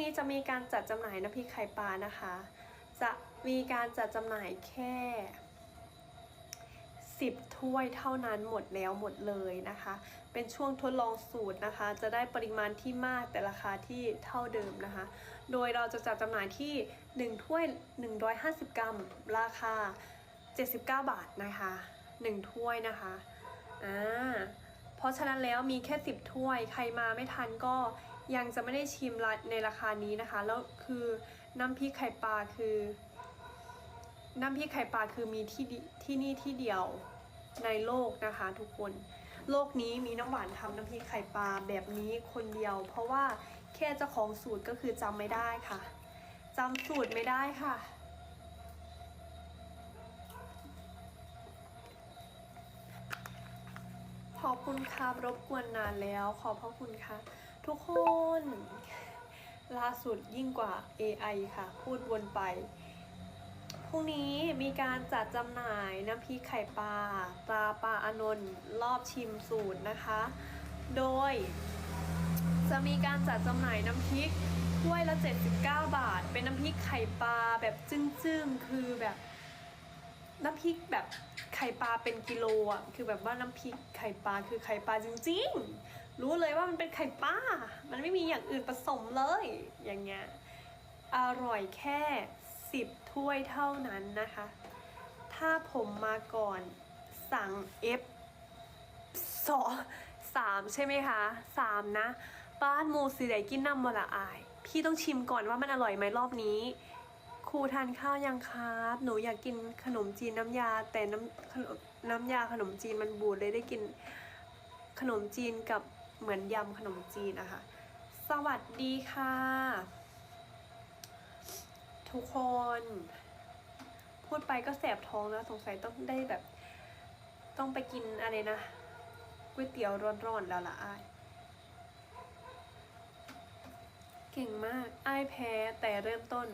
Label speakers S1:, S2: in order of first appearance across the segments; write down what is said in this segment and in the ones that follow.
S1: นี้จะมีการจัดจำหน่ายน้ำพริกไข่ปลานะคะ จะมีการจัดจำหน่ายแค่ 10 ถ้วยเท่านั้นหมดแล้วหมดเลยนะคะ เป็นช่วงทดลองสูตรนะคะ จะได้ปริมาณที่มากแต่ราคาที่เท่าเดิมนะคะ โดยเราจะจัดจำหน่ายที่ 1 ถ้วย 150 กรัม ราคา 79 บาทนะคะ 1 ถ้วยนะคะอ่าเพราะฉะนั้นแล้วมีแค่ 10 ถ้วย ใครมาไม่ทันก็ ยังจะไม่ได้ชิมในราคานี้นะคะ แล้วคือน้ำพริกไข่ปลาคือ น้ำพริกไข่ปลาคือมีที่ที่นี่ที่เดียวในโลกนะคะ ทุกคน โลกนี้มีน้ำหวานทำน้ำพริกไข่ปลาแบบนี้คนเดียว เพราะว่าแค่เจ้าของสูตรก็คือจำไม่ได้ค่ะจำสูตรไม่ได้ค่ะขอบคุณครับรบกวนนานแล้ว ขอบพระคุณค่ะ ทุกคนล่าสุดยิ่งกว่า AI ค่ะ พูดวนไป พรุ่งนี้มีการจัดจำหน่ายน้ำพริกไข่ปลาตราปลาอานนท์รอบชิมสูตรนะคะ โดย จะมีการจัดจำหน่ายน้ำพริกถ้วยละ 79 บาท เป็นน้ำพริกไข่ปลาแบบจึ้งๆ คือแบบน้ำพริกแบบไข่ปลาเป็นกิโลอะ คือแบบว่าน้ำพริกไข่ปลาคือไข่ปลาจริง ๆ รู้เลยว่ามันเป็นไข่ปลามันไม่มีอย่างอื่นผสมเลย อย่างเงี้ย อร่อยแค่ 10 ถ้วยเท่านั้นนะคะ ถ้าผมมาก่อนสั่ง F สองสามใช่ไหมคะสามนะ บ้านโมสีไดกินน้ำมละอาย พี่ต้องชิมก่อนว่ามันอร่อยไหมรอบนี้ ครูทานข้าวยังครับหนูอยากกินขนมจีนน้ำยา แต่น้ำน้ำยาขนมจีนมันบูดเลยได้กินขนมจีนกับ เหมือนยำขนมจีนนะคะ สวัสดีค่ะ ทุกคน พูดไปก็แสบท้องแล้วสงสัยต้องได้แบบ ต้องไปกินอะไรนะก๋วยเตี๋ยวร้อนๆแล้วล่ะอ้ายเก่งมากอ้ายแพ้แต่เริ่มต้น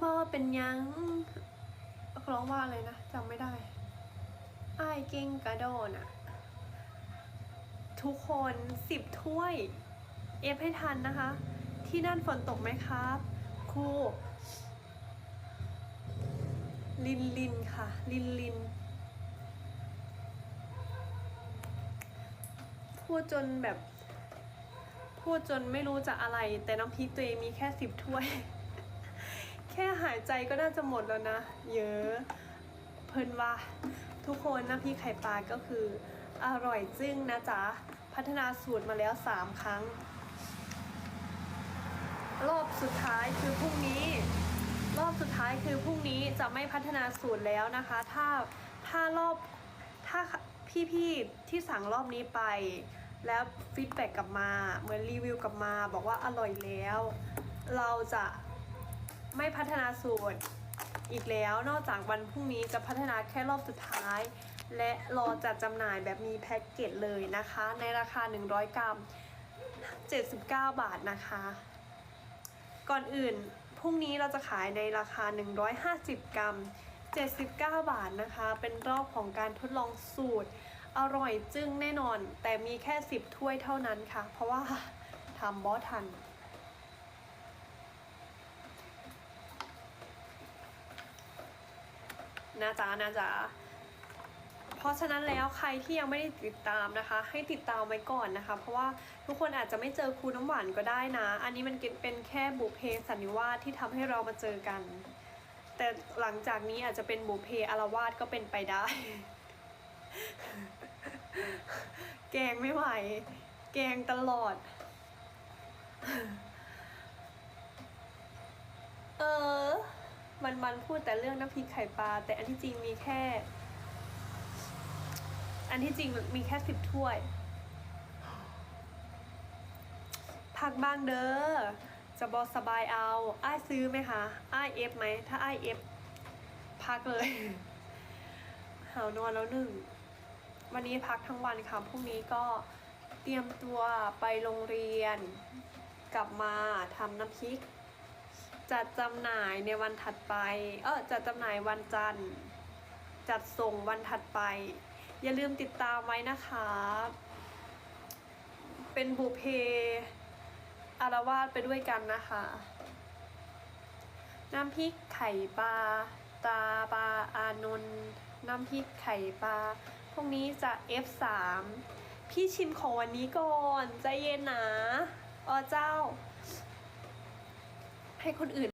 S1: บ่เป็นยังร้องว่าอะไรนะจำไม่ได้ ไอ้เก่งกระโดดอะทุกคนสิบถ้วย เอฟให้ทันนะคะ ที่นั่นฝนตกไหมครับ ครู ลินลินค่ะ ลินลินพูดจนแบบ พูดจนไม่รู้จะอะไร แต่น้ำพริกตัวเองมีแค่สิบถ้วย แค่หายใจก็น่าจะหมดแล้วนะ เยอะ เพิ่นว่า ทุกคนน้ำพริกไข่ปลาก็คืออร่อยจึ้งนะจ๊ะ พัฒนาสูตรมาแล้ว 3 ครั้ง รอบสุดท้ายคือพรุ่งนี้ รอบสุดท้ายคือพรุ่งนี้จะไม่พัฒนาสูตรแล้วนะคะ ถ้าถ้ารอบถ้าพี่ๆที่สั่งรอบนี้ไป แล้วฟีดแบ็กกลับมาเหมือนรีวิวกลับมา บอกว่าอร่อยแล้ว เราจะไม่พัฒนาสูตร อีกแล้วนอกจากวันพรุ่งนี้จะพัฒนาแค่รอบสุดท้าย และรอจัดจำหน่ายแบบมีแพ็กเกจเลยนะคะ ในราคา 100 กรัม 79 บาทนะคะ ก่อนอื่นพรุ่งนี้เราจะขายในราคา 150 กรัม 79 บาทนะคะ เป็นรอบของการทดลองสูตร อร่อยจึ้งแน่นอน แต่มีแค่ 10 ถ้วยเท่านั้นค่ะ เพราะว่าทำบอสทัน นะจ๊ะนะจ๊ะเพราะฉะนั้นแล้วใครที่ยังไม่ได้ติดตามนะคะ ให้ติดตามไว้ก่อนนะคะ เพราะว่าทุกคนอาจจะไม่เจอครูน้ำหวานก็ได้นะ อันนี้มันเป็นแค่บุเพสันนิวาสที่ทำให้เรามาเจอกัน แต่หลังจากนี้อาจจะเป็นบุเพอารวาสก็เป็นไปได้ แกงไม่ไหว แกงตลอด เออ มันมันพูดแต่เรื่องน้ำพริกไข่ปลา แต่อันที่จริงมีแค่ อันที่จริงมีแค่สิบถ้วยพักบ้างเด้อจะบอสบายเอาอ้ายซื้อไหมคะอ้ายเอฟไหมถ้าอ้ายเอฟพักเลยหานอนแล้วหนึ่งวันนี้พักทั้งวันค่ะพรุ่งนี้ก็เตรียมตัวไปโรงเรียน กลับมาทำน้ำพริก จัดจำหน่ายในวันถัดไป เออจัดจำหน่ายวันจันทร์ จัดส่งวันถัดไป อย่าลืมติดตามไว้นะคะ เป็นบุพเพอารวาสไปด้วยกันนะคะ น้ำพริกไข่ปลาตาปลาอานนท์น้ำพริกไข่ปลาพวกนี้จะ F3 พี่ชิมของวันนี้ก่อน ใจเย็นนะอ๋อเจ้า ให้คนอื่น